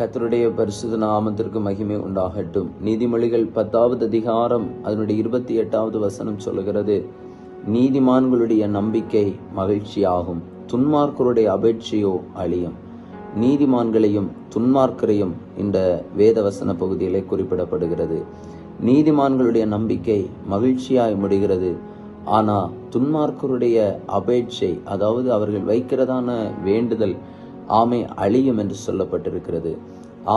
கத்தருடைய பரிசுத்த நாமத்திற்கு மகிமை உண்டாகட்டும். நீதிமொழிகள் பத்தாவது அதிகாரம் அதனுடைய இருபத்தி எட்டாவது வசனம் சொல்லுகிறது நீதிமான்களுடைய நம்பிக்கை மகிழ்ச்சியாகும் துன்மார்க்கருடைய அபேட்சையோ அழியும். நீதிமான்களையும் துன்மார்க்கரையும் இந்த வேதவசன பகுதியிலே குறிப்பிடப்படுகிறது. நீதிமான்களுடைய நம்பிக்கை மகிழ்ச்சியாய் முடிகிறது ஆனா துன்மார்க்கருடைய அபேட்சை அதாவது அவர்கள் வைக்கிறதான வேண்டுதல் ஆமை அழியும் என்று சொல்லப்பட்டிருக்கிறது.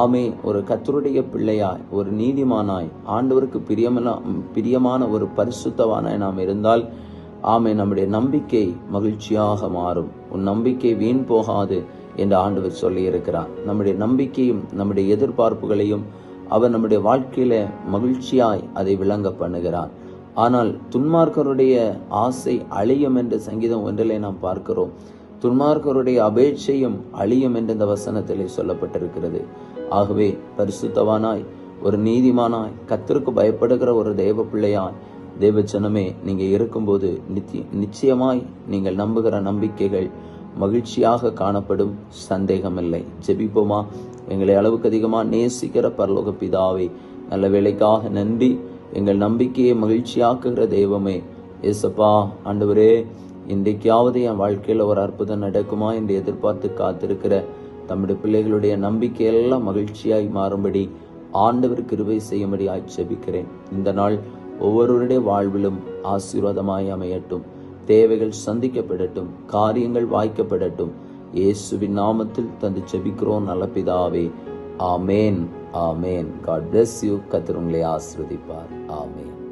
ஆமே ஒரு கத்தருடைய பிள்ளையாய் ஒரு நீதிமானாய் ஆண்டவருக்கு பிரியமான பிரியமான ஒரு பரிசுத்தவானாய் நாம் இருந்தால் ஆமே நம்முடைய நம்பிக்கை மகிழ்ச்சியாக மாறும். உன் நம்பிக்கை வீண் போகாது என்று ஆண்டவர் சொல்லியிருக்கிறார். நம்முடைய நம்பிக்கையும் நம்முடைய எதிர்பார்ப்புகளையும் அவர் நம்முடைய வாழ்க்கையில மகிழ்ச்சியாய் அதை விளங்க பண்ணுகிறார். ஆனால் துன்மார்க்கருடைய ஆசை அழியும் என்று சங்கீதம் ஒன்றிலே நாம் பார்க்கிறோம். துன்மார்க்கருடைய அபேட்சையும் அழியும் என்று இந்த வசனத்திலே சொல்லப்பட்டிருக்கிறது. ஆகவே பரிசுத்தவானாய் ஒரு நீதிமானாய் கத்திற்கு பயப்படுகிற ஒரு தெய்வ பிள்ளையாய் தேவச்சனமே நீங்க இருக்கும்போது நித்திய நிச்சயமாய் நீங்கள் நம்புகிற நம்பிக்கைகள் மகிழ்ச்சியாக காணப்படும் சந்தேகமில்லை. ஜெபிப்போமா? எங்களை அளவுக்கு அதிகமாக நேசிக்கிற பரலோக பிதாவே நல்ல வேலைக்காக நன்றி. எங்கள் நம்பிக்கையை மகிழ்ச்சியாக்குகிற தெய்வமே ஏசப்பா ஆண்டவரே இன்றைக்காவது என் வாழ்க்கையில் ஒரு அற்புதம் நடக்குமா என்று எதிர்பார்த்து காத்திருக்கிற தம்முடைய பிள்ளைகளுடைய நம்பிக்கையெல்லாம் மகிழ்ச்சியாய் மாறும்படி ஆண்டவர் கிருபை செய்யும்படி ஆட்சேபிக்கிறேன் இந்த நாள் ஒவ்வொருவருடைய வாழ்விலும் ஆசீர்வாதமாய் அமையட்டும். தேவைகள் சந்திக்கப்படட்டும். காரியங்கள் வாய்க்கப்படட்டும். இயேசுவின் நாமத்தில் தந்து செபிக்கிறோம் நல்ல பிதாவே. ஆமேன். ஆமேன். காட் பிளஸ் யூ கத்தர் உங்களை ஆசிர்வதிப்பார். ஆமேன்.